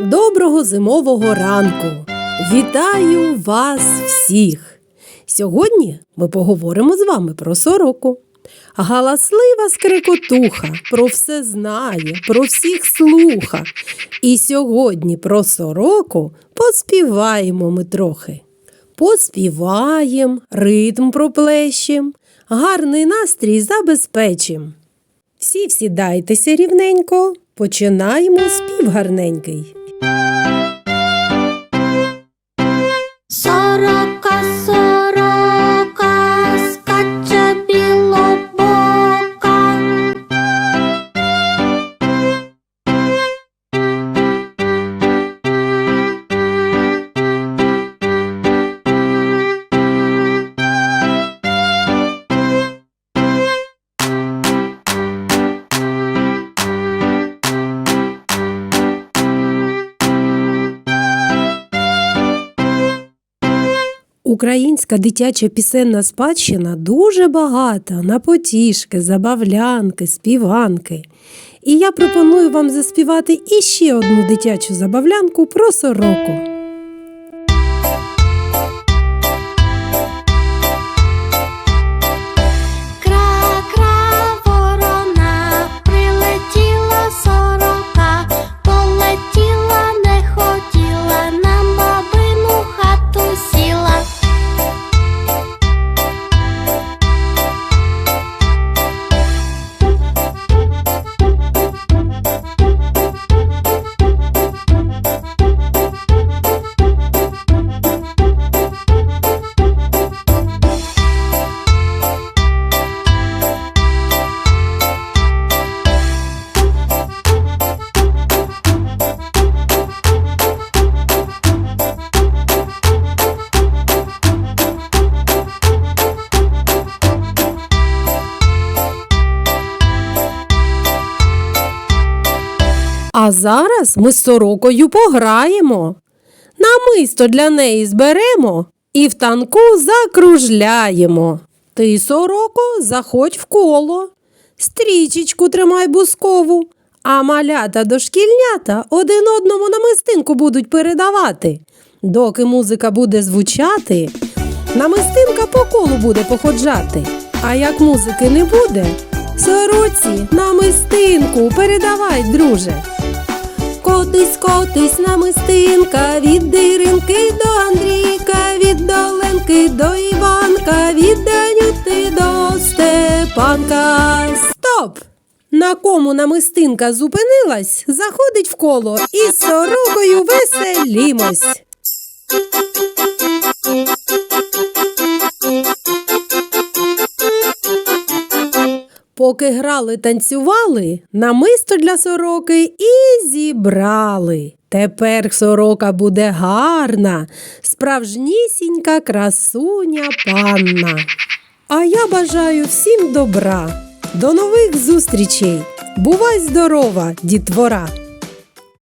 Доброго зимового ранку! Вітаю вас всіх! Сьогодні ми поговоримо з вами про сороку. Галаслива скрикотуха про все знає, про всіх слуха. І сьогодні про сороку поспіваємо ми трохи. Поспіваєм, ритм проплещем, гарний настрій забезпечим. Всі всідайтеся рівненько, починаємо спів гарненький. Сорока, Українська дитяча пісенна спадщина дуже багата на потішки, забавлянки, співанки. І я пропоную вам заспівати іще одну дитячу забавлянку про сороку. А зараз ми з сорокою пограємо. Намисто для неї зберемо і в танку закружляємо. Ти, сороко, заходь в коло, стрічечку тримай бускову, а малята дошкільнята один одному намистинку будуть передавати. Доки музика буде звучати, намистинка по колу буде походжати. А як музики не буде, сороці намистинку передавай, друже. Котись, котись намистинка від диринки до Андрійка, від Доленки до Іванка, від Данюти до Степанка. Стоп! На кому намистинка зупинилась, заходить в коло і з сорокою веселімось. Поки грали, танцювали, намисто для сороки і зібрали. Тепер сорока буде гарна, справжнісінька красуня панна. А я бажаю всім добра. До нових зустрічей. Бувай здорова, дітвора!